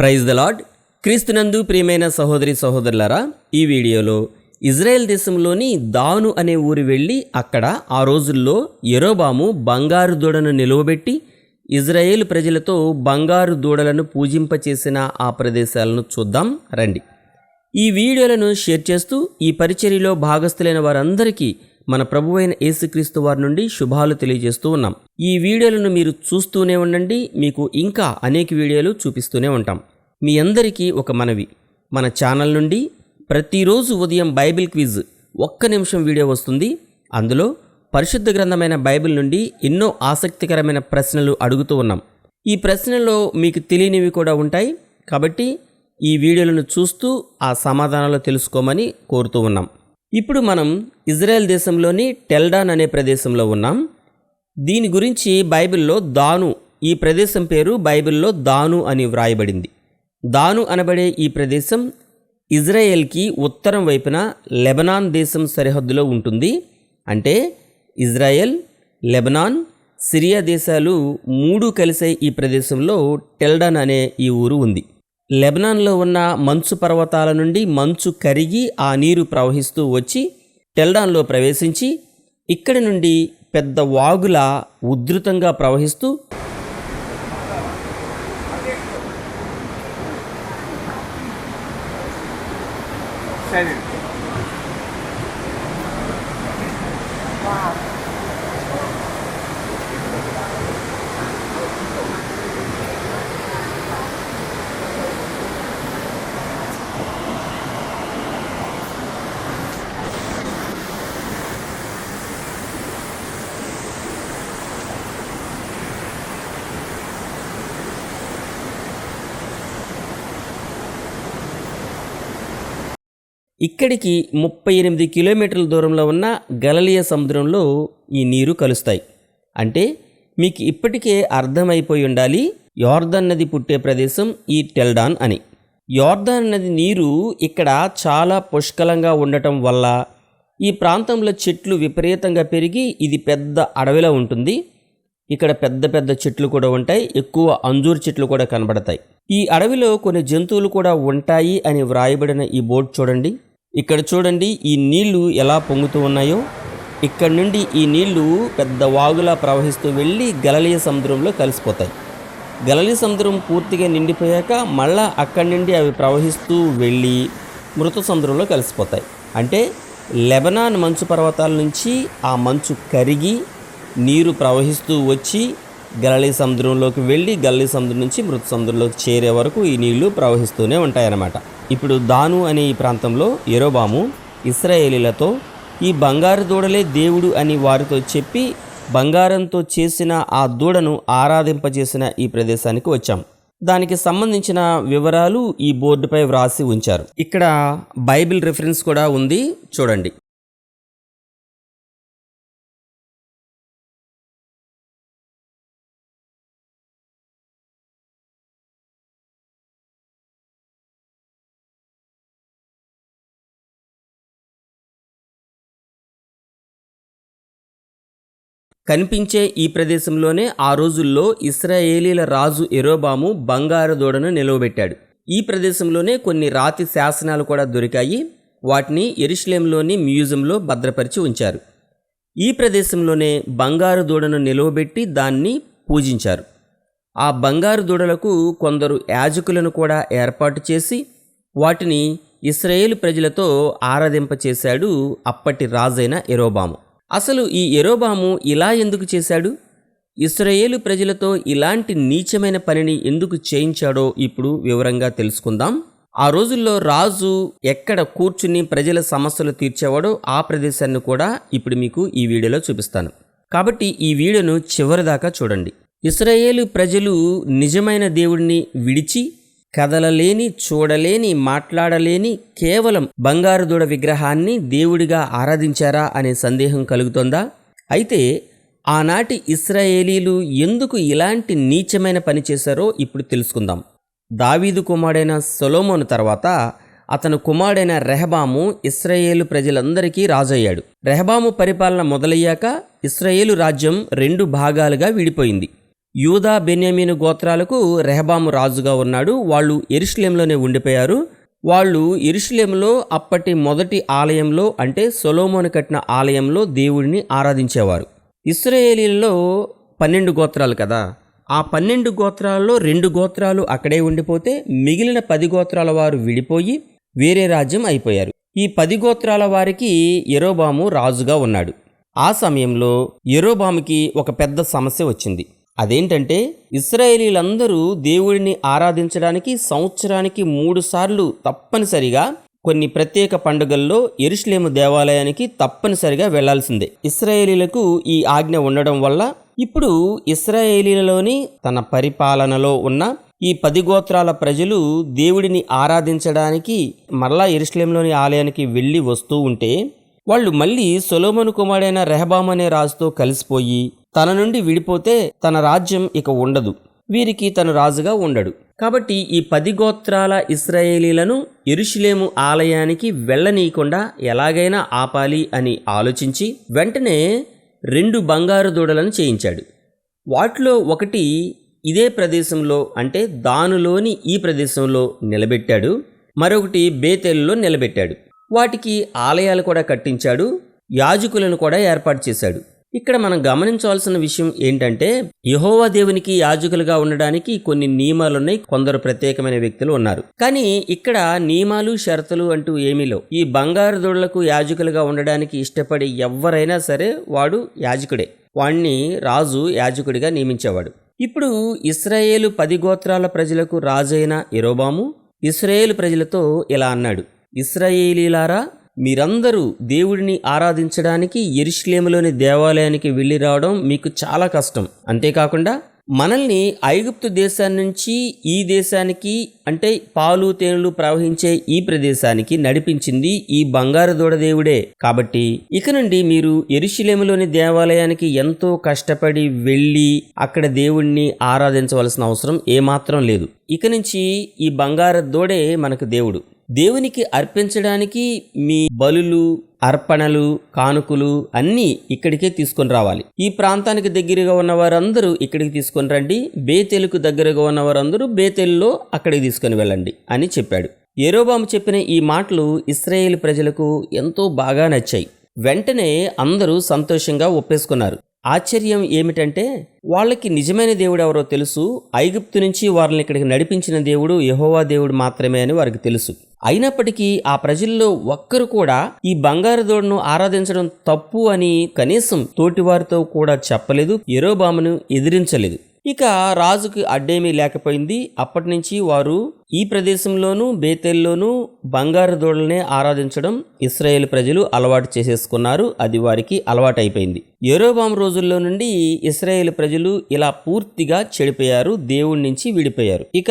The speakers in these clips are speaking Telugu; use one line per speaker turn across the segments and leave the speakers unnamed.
ప్రైజ్ ద లాడ్ క్రీస్తునందు ప్రియమైన సహోదరి సహోదరులారా ఈ వీడియోలో ఇజ్రాయెల్ దేశంలోని దాను అనే ఊరు వెళ్ళి అక్కడ ఆ రోజుల్లో ఎరోబాము బంగారు దూడను నిలువబెట్టి ఇజ్రాయేల్ ప్రజలతో బంగారు దూడలను పూజింపచేసిన ఆ ప్రదేశాలను చూద్దాం రండి. ఈ వీడియోలను షేర్ చేస్తూ ఈ పరిచర్యలో భాగస్థులైన వారందరికీ మన ప్రభువైన యేసుక్రీస్తు వారి నుండి శుభాలు తెలియజేస్తూ ఉన్నాం. ఈ వీడియోలను మీరు చూస్తూనే ఉండండి. మీకు ఇంకా అనేక వీడియోలు చూపిస్తూనే ఉంటాం. మీ అందరికీ ఒక మనవి. మన ఛానల్ నుండి ప్రతిరోజు ఉదయం బైబిల్ క్విజ్ ఒక్క నిమిషం వీడియో వస్తుంది. అందులో పరిశుద్ధ గ్రంథమైన బైబిల్ నుండి ఎన్నో ఆసక్తికరమైన ప్రశ్నలు అడుగుతూ ఉన్నాం. ఈ ప్రశ్నల్లో మీకు తెలియనివి కూడా ఉంటాయి. కాబట్టి ఈ వీడియోలను చూస్తూ ఆ సమాధానాలు తెలుసుకోమని కోరుతూ ఉన్నాం. ఇప్పుడు మనం ఇజ్రాయెల్ దేశంలోని టెల్డాన్ అనే ప్రదేశంలో ఉన్నాం. దీని గురించి బైబిల్లో దాను ఈ ప్రదేశం పేరు బైబిల్లో దాను అని వ్రాయబడింది. దాను అనబడే ఈ ప్రదేశం ఇజ్రాయెల్కి ఉత్తరం వైపున లెబనాన్ దేశం సరిహద్దులో ఉంటుంది. అంటే ఇజ్రాయెల్ లెబనాన్ సిరియా దేశాలు మూడు కలిసే ఈ ప్రదేశంలో టెల్డాన్ అనే ఈ ఊరు ఉంది. లెబనాన్లో ఉన్న మంచు పర్వతాల నుండి మంచు కరిగి ఆ నీరు ప్రవహిస్తూ వచ్చి టెల్డాన్లో ప్రవేశించి ఇక్కడి నుండి పెద్ద వాగులా ఉధృతంగా ప్రవహిస్తూ ఇక్కడికి ముప్పై ఎనిమిది కిలోమీటర్ల దూరంలో ఉన్న గలలియ సముద్రంలో ఈ నీరు కలుస్తాయి. అంటే మీకు ఇప్పటికే అర్థమైపోయి ఉండాలి యోర్దన్ నది పుట్టే ప్రదేశం ఈ టెల్డాన్ అని. యోర్దన్ నది నీరు ఇక్కడ చాలా పుష్కలంగా ఉండటం వల్ల ఈ ప్రాంతంలో చెట్లు విపరీతంగా పెరిగి ఇది పెద్ద అడవిలో ఉంటుంది. ఇక్కడ పెద్ద పెద్ద చెట్లు కూడా ఉంటాయి ఎక్కువ అంజూరు చెట్లు కూడా కనబడతాయి. ఈ అడవిలో కొన్ని జంతువులు కూడా ఉంటాయి అని వ్రాయబడిన ఈ బోర్డు చూడండి. ఇక్కడ చూడండి ఈ నీళ్ళు ఎలా పొంగుతూ ఉన్నాయో. ఇక్కడ నుండి ఈ నీళ్ళు పెద్ద వాగులా ప్రవహిస్తూ వెళ్ళి గలలియ సముద్రంలో కలిసిపోతాయి. గలలి సముద్రం పూర్తిగా నిండిపోయాక మళ్ళా అక్కడి నుండి అవి ప్రవహిస్తూ వెళ్ళి మృత సముద్రంలో కలిసిపోతాయి. అంటే లెబనాన్ మంచు పర్వతాల నుంచి ఆ మంచు కరిగి నీరు ప్రవహిస్తూ వచ్చి గలలి సముద్రంలోకి వెళ్ళి గల్లీ సముద్రం నుంచి మృత సముద్రంలోకి చేరే వరకు ఈ నీళ్ళు ప్రవహిస్తూనే ఉంటాయన్నమాట. ఇప్పుడు దాను అనే ఈ ప్రాంతంలో ఎరోబాము ఇస్రాయేలీలతో ఈ బంగారు దూడలే దేవుడు అని వారితో చెప్పి బంగారంతో చేసిన ఆ దూడను ఆరాధింపజేసిన ఈ ప్రదేశానికి వచ్చాం. దానికి సంబంధించిన వివరాలు ఈ బోర్డుపై వ్రాసి ఉంచారు. ఇక్కడ బైబిల్ రిఫరెన్స్ కూడా ఉంది. చూడండి. కనిపించే ఈ ప్రదేశంలోనే ఆ రోజుల్లో ఇస్రాయేలీల రాజు ఎరోబాము బంగారు దూడను నిలవబెట్టాడు. ఈ ప్రదేశంలోనే కొన్ని రాతి శాసనాలు కూడా దొరికాయి. వాటిని ఎరుషలేంలోని మ్యూజియంలో భద్రపరిచి ఉంచారు. ఈ ప్రదేశంలోనే బంగారు దూడను నిలవబెట్టి దాన్ని పూజించారు. ఆ బంగారు దూడలకు కొందరు యాజకులను కూడా ఏర్పాటు చేసి వాటిని ఇస్రాయేల్ ప్రజలతో ఆరాధింపచేశాడు అప్పటి రాజైన ఎరోబాము అసలు ఈ ఎరోబాము ఇలా ఎందుకు చేశాడు? ఇస్రాయేలు ప్రజలతో ఇలాంటి నీచమైన పనిని ఎందుకు చేయించాడో ఇప్పుడు వివరంగా తెలుసుకుందాం. ఆ రోజుల్లో రాజు ఎక్కడ కూర్చుని ప్రజల సమస్యలు తీర్చేవాడో ఆ ప్రదేశాన్ని కూడా ఇప్పుడు మీకు ఈ వీడియోలో చూపిస్తాను. కాబట్టి ఈ వీడియోను చివరిదాకా చూడండి. ఇస్రాయేలు ప్రజలు నిజమైన దేవుడిని విడిచి కదలలేని చూడలేని మాట్లాడలేని కేవలం బంగారు దూడ విగ్రహాన్ని దేవుడిగా ఆరాధించారా అనే సందేహం కలుగుతోందా? అయితే ఆనాటి ఇస్రాయేలీలు ఎందుకు ఇలాంటి నీచమైన పని చేశారో ఇప్పుడు తెలుసుకుందాం. దావీదు కుమారుడైన సొలోమోను తర్వాత అతను కుమారుడైన రెహబాము ఇస్రాయేలు ప్రజలందరికీ రాజయ్యాడు. రెహబాము పరిపాలన మొదలయ్యాక ఇస్రాయేలు రాజ్యం రెండు భాగాలుగా విడిపోయింది. యూదా బెన్యామీను గోత్రాలకు రెహబాము రాజుగా ఉన్నాడు. వాళ్ళు ఎరుషులేంలోనే ఉండిపోయారు. వాళ్ళు ఎరుషులేంలో అప్పటి మొదటి ఆలయంలో అంటే సొలోమోను కట్టిన ఆలయంలో దేవుడిని ఆరాధించేవారు. ఇస్రాయేలీలలో పన్నెండు గోత్రాలు కదా. ఆ పన్నెండు గోత్రాల్లో రెండు గోత్రాలు అక్కడే ఉండిపోతే మిగిలిన పది గోత్రాల వారు విడిపోయి వేరే రాజ్యం అయిపోయారు. ఈ పది గోత్రాల వారికి ఎరోబాము రాజుగా ఉన్నాడు. ఆ సమయంలో ఎరోబాముకి ఒక పెద్ద సమస్య వచ్చింది. అదేంటంటే ఇస్రాయేలీలందరూ దేవుడిని ఆరాధించడానికి సంవత్సరానికి మూడు సార్లు తప్పనిసరిగా కొన్ని ప్రత్యేక పండుగల్లో ఎరుషులేము దేవాలయానికి తప్పనిసరిగా వెళ్ళాల్సిందే. ఇస్రాయేలీలకు ఈ ఆజ్ఞ ఉండడం వల్ల ఇప్పుడు ఇస్రాయేలీలలోని తన పరిపాలనలో ఉన్న ఈ పది గోత్రాల ప్రజలు దేవుడిని ఆరాధించడానికి మరలా ఎరుషులేంలోని ఆలయానికి వెళ్ళి వస్తూ ఉంటే వాళ్ళు మళ్ళీ సొలోమను కుమారుడైన రెహబాం అనే రాజుతో కలిసిపోయి తన నుండి విడిపోతే తన రాజ్యం ఇక ఉండదు. వీరికి తను రాజుగా ఉండడు. కాబట్టి ఈ పది గోత్రాల ఇస్రాయేలీలను ఎరుషులేము ఆలయానికి వెళ్ళనీయకుండా ఎలాగైనా ఆపాలి అని ఆలోచించి వెంటనే రెండు బంగారు దూడలను చేయించాడు. వాటిలో ఒకటి ఇదే ప్రదేశంలో అంటే దానులోని ఈ ప్రదేశంలో నిలబెట్టాడు. మరొకటి బేతెల్లో నిలబెట్టాడు. వాటికి ఆలయాలు కూడా కట్టించాడు. యాజకులను కూడా ఏర్పాటు చేశాడు. ఇక్కడ మనం గమనించవలసిన విషయం ఏంటంటే యహోవా దేవునికి యాజకులుగా ఉండడానికి కొన్ని నియమాలు ఉన్నాయి కొందరు ప్రత్యేకమైన వ్యక్తులు ఉన్నారు. కానీ ఇక్కడ నియమాలు షరతులు అంటూ ఏమీ లేవు. ఈ బంగారు దొడలకు యాజకులుగా ఉండడానికి ఇష్టపడి ఎవరైనా సరే వాడు యాజకుడే. వాణ్ణి రాజు యాజకుడిగా నియమించేవాడు. ఇప్పుడు ఇస్రాయేలు పది గోత్రాల ప్రజలకు రాజైన ఇరోబాము ఇస్రాయేల్ ప్రజలతో ఇలా అన్నాడు. ఇస్రాయేలీలారా మీరందరూ దేవుడిని ఆరాధించడానికి ఎరుశ్లేములోని దేవాలయానికి వెళ్ళి రావడం మీకు చాలా కష్టం. అంతేకాకుండా మనల్ని ఐగుప్తు దేశాన్ని నుంచి ఈ దేశానికి అంటే పాలు తేనెలు ప్రవహించే ఈ ప్రదేశానికి నడిపించింది ఈ బంగారు దూడ దేవుడే. కాబట్టి ఇక నుండి మీరు ఎరుశిలేములోని దేవాలయానికి ఎంతో కష్టపడి వెళ్ళి అక్కడ దేవుణ్ణి ఆరాధించవలసిన అవసరం ఏమాత్రం లేదు. ఇక నుంచి ఈ బంగారు దూడే మనకు దేవుడు. దేవునికి అర్పించడానికి మీ బలులు అర్పణలు కానుకలు అన్నీ ఇక్కడికే తీసుకొని రావాలి. ఈ ప్రాంతానికి దగ్గరగా ఉన్న వారందరూ ఇక్కడికి తీసుకొని రండి. బేతెలుకు దగ్గరగా ఉన్న వారందరూ బేతెల్లో అక్కడికి తీసుకొని వెళ్ళండి అని చెప్పాడు. ఏరోబాము చెప్పిన ఈ మాటలు ఇస్రాయేల్ ప్రజలకు ఎంతో బాగా నచ్చాయి. వెంటనే అందరూ సంతోషంగా ఒప్పేసుకున్నారు. ఆశ్చర్యం ఏమిటంటే వాళ్ళకి నిజమైన దేవుడు ఎవరో తెలుసు. ఐగుప్తు నుంచి వారిని ఇక్కడికి నడిపించిన దేవుడు యహోవా దేవుడు మాత్రమే అని వారికి తెలుసు. అయినప్పటికీ ఆ ప్రజల్లో ఒక్కరు కూడా ఈ బంగారు దోడును ఆరాధించడం తప్పు అని కనీసం తోటివారితో కూడా చెప్పలేదు ఎరోబామును ఎదిరించలేదు. ఇక రాజుకి అడ్డేమీ లేకపోయింది. అప్పటి నుంచి వారు ఈ ప్రదేశంలోనూ బేతెల్లోనూ బంగారు దూడలనే ఆరాధించడం ఇస్రాయేల్ ప్రజలు అలవాటు చేసేసుకున్నారు. అది వారికి అలవాటైపోయింది. అయిపోయింది ఎరోబాం రోజుల్లో నుండి ఇస్రాయేల్ ప్రజలు ఇలా పూర్తిగా చెడిపోయారు. దేవుడి నుంచి విడిపోయారు. ఇక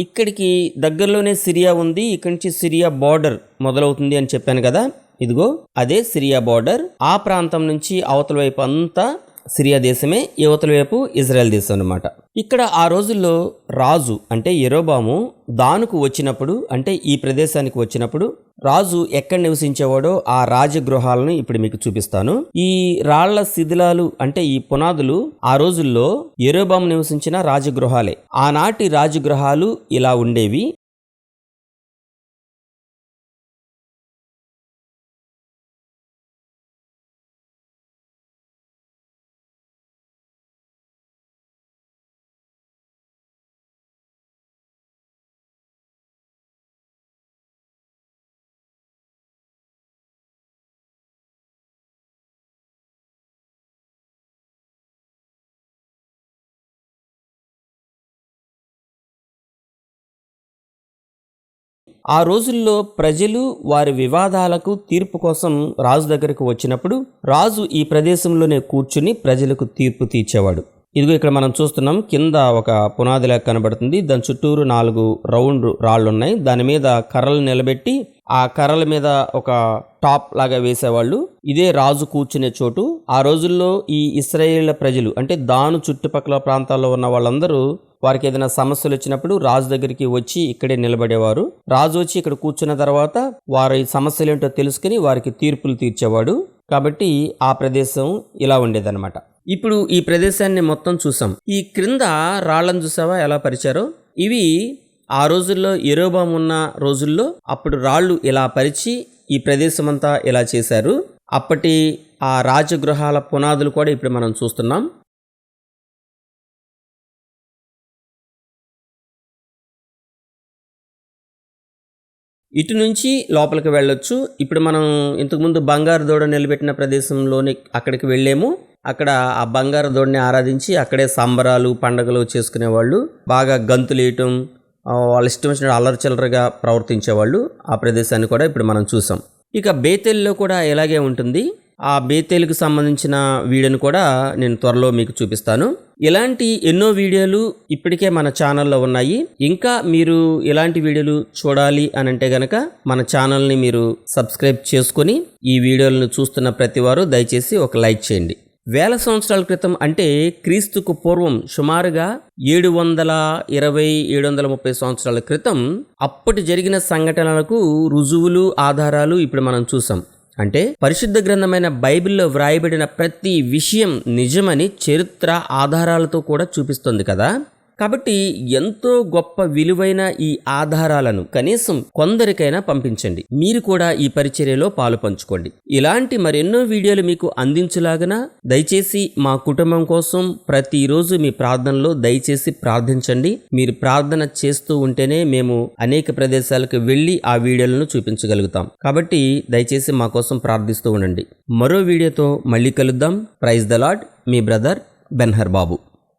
ఇక్కడికి దగ్గరలోనే సిరియా ఉంది. ఇక్కడి నుంచి సిరియా బార్డర్ మొదలవుతుంది అని చెప్పాను కదా. ఇదిగో అదే సిరియా బార్డర్. ఆ ప్రాంతం నుంచి అవతల వైపు అంతా సిరియా దేశమే యువతల వైపు ఇజ్రాయెల్ దేశం అనమాట ఇక్కడ ఆ రోజుల్లో రాజు అంటే ఎరోబాము దానుకు వచ్చినప్పుడు అంటే ఈ ప్రదేశానికి వచ్చినప్పుడు రాజు ఎక్కడ నివసించేవాడో ఆ రాజగృహాలను ఇప్పుడు మీకు చూపిస్తాను. ఈ రాళ్ళ శిథిలాలు అంటే ఈ పునాదులు ఆ రోజుల్లో ఎరోబాము నివసించిన రాజగృహాలే. ఆనాటి రాజగృహాలు ఇలా ఉండేవి. ఆ రోజుల్లో ప్రజలు వారి వివాదాలకు తీర్పు కోసం రాజు దగ్గరకు వచ్చినప్పుడు రాజు ఈ ప్రదేశంలోనే కూర్చుని ప్రజలకు తీర్పు తీర్చేవాడు. ఇదిగో ఇక్కడ మనం చూస్తున్నాం కింద ఒక పునాదిలా కనబడుతుంది. దాని చుట్టూరు నాలుగు రౌండ్ రాళ్ళు ఉన్నాయి దాని మీద కర్రలు నిలబెట్టి ఆ కర్రల మీద ఒక టాప్ లాగా వేసేవాళ్ళు. ఇదే రాజు కూర్చునే చోటు. ఆ రోజుల్లో ఈ ఇస్రాయేళ్ళ ప్రజలు అంటే దాను చుట్టుపక్కల ప్రాంతాల్లో ఉన్న వాళ్ళందరూ వారికి ఏదైనా సమస్యలు వచ్చినప్పుడు రాజు దగ్గరికి వచ్చి ఇక్కడే నిలబడేవారు. రాజు వచ్చి ఇక్కడ కూర్చున్న తర్వాత వారి సమస్యలు ఏంటో తెలుసుకుని వారికి తీర్పులు తీర్చేవాడు. కాబట్టి ఆ ప్రదేశం ఇలా ఉండేదన్నమాట. ఇప్పుడు ఈ ప్రదేశాన్ని మొత్తం చూసాం. ఈ క్రింద రాళ్ళను చూసావా? ఎలా పరిచారో? ఇవి ఆ రోజుల్లో ఎరోబాం ఉన్న రోజుల్లో అప్పుడు రాళ్ళు ఇలా పరిచి ఈ ప్రదేశం అంతా ఇలా చేశారు. అప్పటి ఆ రాజగృహాల పునాదులు కూడా ఇప్పుడు మనం చూస్తున్నాం. ఇటు నుంచి లోపలికి వెళ్ళొచ్చు. ఇప్పుడు మనం ఇంతకుముందు బంగారు దూడ నిలబెట్టిన ప్రదేశంలోని అక్కడికి వెళ్ళాము. అక్కడ ఆ బంగారు దూడని ఆరాధించి అక్కడే సంబరాలు పండగలు చేసుకునేవాళ్ళు. బాగా గంతులు వేయటం వాళ్ళ ఇష్టం వచ్చిన అల్లరి చిల్లరగా ప్రవర్తించేవాళ్ళు ఆ ప్రదేశాన్ని కూడా ఇప్పుడు మనం చూసాం. ఇక బేతేల్లో కూడా ఇలాగే ఉంటుంది. ఆ బేతేలుకు సంబంధించిన వీడియోను కూడా నేను త్వరలో మీకు చూపిస్తాను. ఇలాంటి ఎన్నో వీడియోలు ఇప్పటికే మన ఛానల్లో ఉన్నాయి. ఇంకా మీరు ఇలాంటి వీడియోలు చూడాలి అని అంటే గనక మన ఛానల్ని మీరు సబ్స్క్రైబ్ చేసుకొని ఈ వీడియోలను చూస్తున్న ప్రతి వారు దయచేసి ఒక లైక్ చేయండి. వేల సంవత్సరాల క్రితం అంటే క్రీస్తుకు పూర్వం సుమారుగా ఏడు వందల ఇరవై ఏడు వందల ముప్పై సంవత్సరాల క్రితం అప్పటి జరిగిన సంఘటనలకు రుజువులు ఆధారాలు ఇప్పుడు మనం చూసాం. అంటే పరిశుద్ధ గ్రంథమైన బైబిల్లో వ్రాయబడిన ప్రతి విషయం నిజమని చరిత్ర ఆధారాలతో కూడా చూపిస్తుంది కదా. కాబట్టి ఎంతో గొప్ప విలువైన ఈ ఆధారాలను కనీసం కొందరికైనా పంపించండి. మీరు కూడా ఈ పరిచర్యలో పాలు పంచుకోండి. ఇలాంటి మరెన్నో వీడియోలు మీకు అందించులాగన? దయచేసి మా కుటుంబం కోసం ప్రతిరోజు మీ ప్రార్థనలో దయచేసి ప్రార్థించండి. మీరు ప్రార్థన చేస్తూ ఉంటేనే మేము అనేక ప్రదేశాలకు వెళ్ళి ఆ వీడియోలను చూపించగలుగుతాం. కాబట్టి దయచేసి మా కోసం ప్రార్థిస్తూ ఉండండి. మరో వీడియోతో మళ్ళీ కలుద్దాం. ప్రైజ్ ద లాడ్ మీ బ్రదర్ బెన్హర్ బాబు